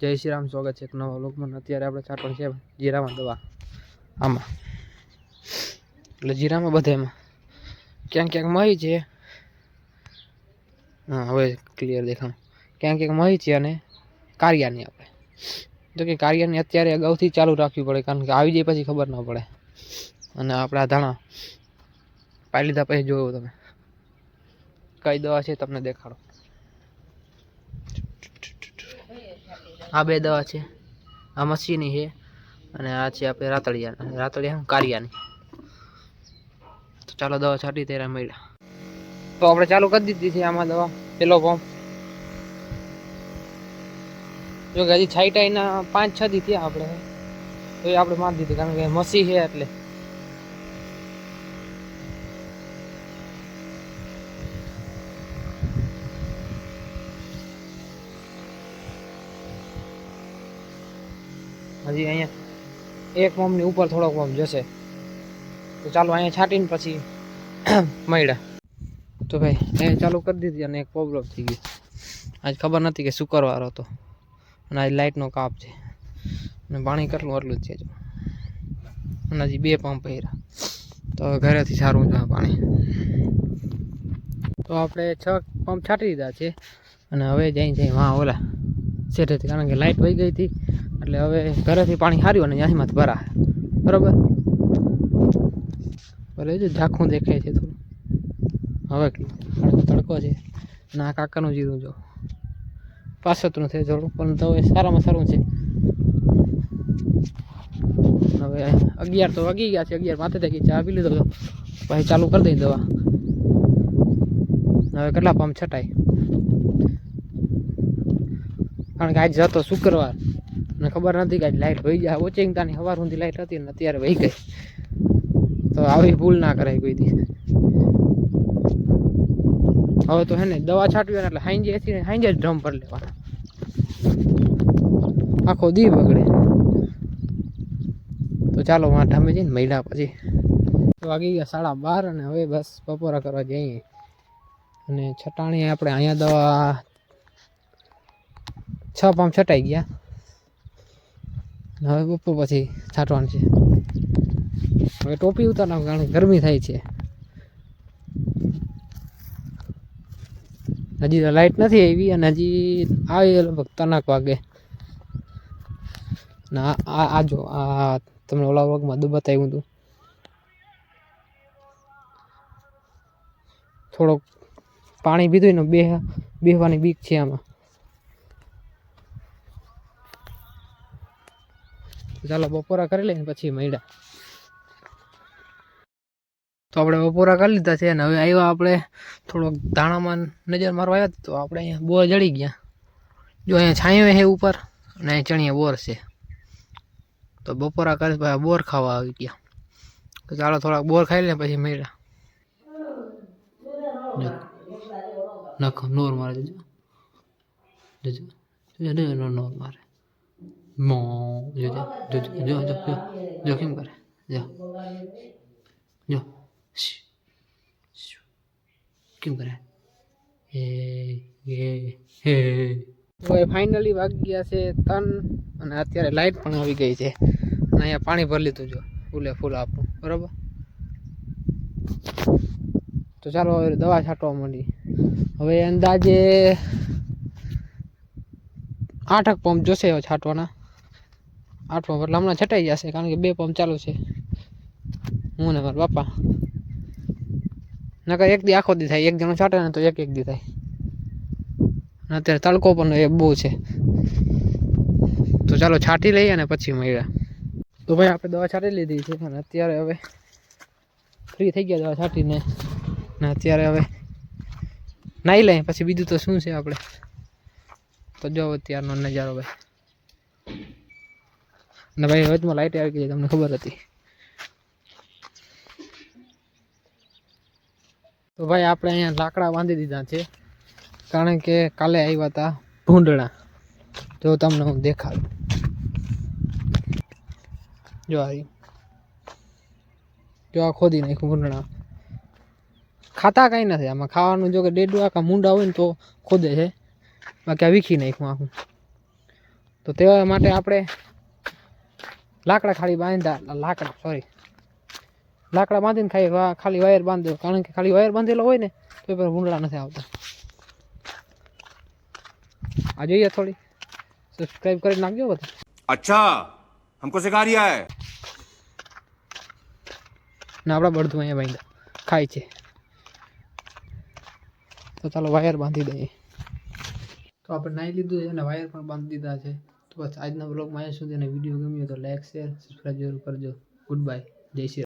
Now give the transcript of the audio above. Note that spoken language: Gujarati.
જય શ્રી રામ, સ્વાગત છે એક નવા લોકમાં અત્યારે આપણે ચાટણ છે જીરામાં દવા. આમાં. એટલે જીરામાં બધા એમાં ક્યાંક ક્યાંક મહી છે. હા, હવે ક્લિયર દેખાણ. ક્યાંક ક્યાંક મહી છે અને કારિયાની આપણે. જો કે કારિયાની અત્યારે અગાઉથી ચાલુ રાખવી પડે, કારણ કે આવી જાય પછી ખબર ના પડે. અને આપણા ધાણા પાઈ લીધા પછી જોયું તમે. કઈ દવા છે તમને દેખાડો. આ બે દવા છે. આ મસીની છે અને આ છે આપણે રાતળિયા રાતળિયા કારિયાની. તો ચાલો દવા છાંટી ત્યારે મળ્યા. તો આપણે ચાલુ કરી દીધી છે આમાં દવા. પેલો પંપ. જો હજી છાઈટાઈના પાંચ છ દી આપણે. તો એ આપણે મારી દીધી કારણ કે મસી છે એટલે. હજી અહીંયા એક પંપની ઉપર થોડોક પંપ જશે. તો ચાલો અહીંયા છાંટીને પછી મળ્યા. તો ભાઈ એ ચાલુ કરી દીધી અને એક પ્રોબ્લેમ થઈ ગયો આજ ખબર નથી કે શુક્રવાર હતો. અને આજ લાઇટનો કાપ છે. અને પાણી કેટલું એટલું જ છે અને હજી બે પંપ પહેર્યા તો ઘરેથી સારું છે પાણી. તો આપણે છ પંપ છાંટી દીધા છે. અને હવે જઈ જઈ વાં ઓલા. સેટેથી કારણ કે લાઇટ વહી ગઈ હતી. એટલે હવે ઘરેથી પાણી હાર્યું અને અહીંમાંથી ભરા બરાબર? ભલે જો ઝાખું દેખાય છે થોડું. હવે તડકો છે. આ કાકાનું જીરું જો. પાસતનું છે થોડું પણ તો એ સારામાં સારું છે. હવે અગિયાર તો વાગી ગયા છે, અગિયાર માથે થઈ ગઈ ચા પી લીધો ભાઈ ચાલુ કરી દઈ દવા. હવે કેટલા પંપ છટાય? કારણ કે આજ જતો શુક્રવાર. અને ખબર નથી કે લાઇટ વહી જાય. ઓચિંતાની સવાર સુધી લાઇટ હતી ને અત્યારે વહી ગઈ. તો આવી ભૂલ ના કરાય કોઈ દી હવે તો હે ને દવા છાંટવી ને એટલે હાંજે હતી ને હાંજે જ ડ્રમ પર લેવાના. આખો દી બગડે. તો ચાલો વાંઢામાં જઈને મહિલા પછી. વાગી ગયા સાડા બાર અને હવે બસ બપોરા કરવા જઈએ. અને છટાણી આપણે અહીંયા દવા છ પામ છટાઈ ગયા. હવે બપોર પછી છાંટવાનું છે. હવે ટોપી ઉતાર નાખો કારણ ગરમી થાય છે. હજી તો લાઇટ નથી આવી અને હજી આવી લગભગ તનાક વાગે. ના આ આ જો, આ તમને ઓલા વર્ગમાં દુ બતાવ્યું હતું. થોડોક પાણી પીધું ને બે બેહવાની બીક છે આમાં. ચાલો બપોરા કરી લઈને પછી મળ્યા. તો આપણે બપોરા કરી લીધા છે અને હવે આવ્યા આપણે થોડોક ધાણામાં નજર મારવા આવ્યા તો આપણે અહીંયા બોર જડી ગયા. જો અહીંયા છાંયો છે ઉપર અને અહીં ચણીયા બોર છે. તો બપોરા કરી પછી બોર ખાવા આવી ગયા. ચાલો થોડાક બોર ખાઈ લે પછી મળ્યા. નખ, નોર મારે જજો જજો નોર મારે. મો જો જો જો કેમ કરે જો. કેમ કરે એ હવે ફાઇનલી વાગ્યા છે તન અને અત્યારે લાઇટ પણ આવી ગઈ છે. અહીંયા પાણી ભરી લીધું જો. ફૂલે ફૂલ આપું. બરાબર? તો ચાલો હવે દવા છાંટવા માંડી. હવે અંદાજે આઠક પંપ જોશે છાંટવાના. આઠ પંપ એટલે હમણાં છટાઈ જશે કારણ કે બે પંપ ચાલુ છે. હું ને મારા બાપા. નકર એક દી આખો દી થાય, એક જણો છાંટે ને તો એક એક દી થાય. અત્યારે તડકો પણ એ બહુ છે. તો ચાલો છાંટી લઈએ અને પછી મળ્યા. તો ભાઈ આપણે દવા છાંટી લીધી છે અને અત્યારે હવે ફ્રી થઈ ગયા દવા છાંટીને. ને અત્યારે હવે નાહી લઈએ, પછી બીજું તો શું છે આપણે? તો જો અત્યારનો નજારો ભાઈ. અને ભાઈ વચમાં લાઈટ આવી ગઈ તમને ખબર હતી. તો ભાઈ આપણે અહીંયા લાકડા બાંધી દીધા છે, કારણ કે કાલે આવ્યા હતા ભૂંડણા. જો તમને હું દેખાડું. જો આવી જો આ ખોદી નાખ્યું ભૂંડણા. ખાતા કાંઈ નથી આમાં. ખાવાનું જો કે ડેડું આખા મૂંડા હોય ને તો ખોદે છે. બાકી આ વીખી નાખ્યું આખું. તો તેવા માટે આપણે લાકડા ખાલી બાંધ્યા લાકડા સોરી લાકડા બાંધીને ખાલી ખાલી વાયર બાંધ્યો કારણ કે ખાલી વાયર બાંધેલો હોય ને તો પર ભૂંડળા નથી આવતા. આ જોઈએ થોડી. સબસ્ક્રાઇબ કરી નાખજો બધા. અચ્છા હમકો સિખા રહ્યા હે. ને આપણા બળધું અહીંયા બાંધ્યા ખાય છે. તો ચાલો વાયર બાંધી દઈએ. તો આપણે નાહી લીધું છે અને વાયર પણ બાંધી દીધા છે. તો બસ આજના બ્લોગમાં અહીંયા સુધી અને વીડિયો ગમ્યો તો લાઈક શેર સબસ્ક્રાઈબ જરૂર કરજો ગુડ બાય જય શ્રી.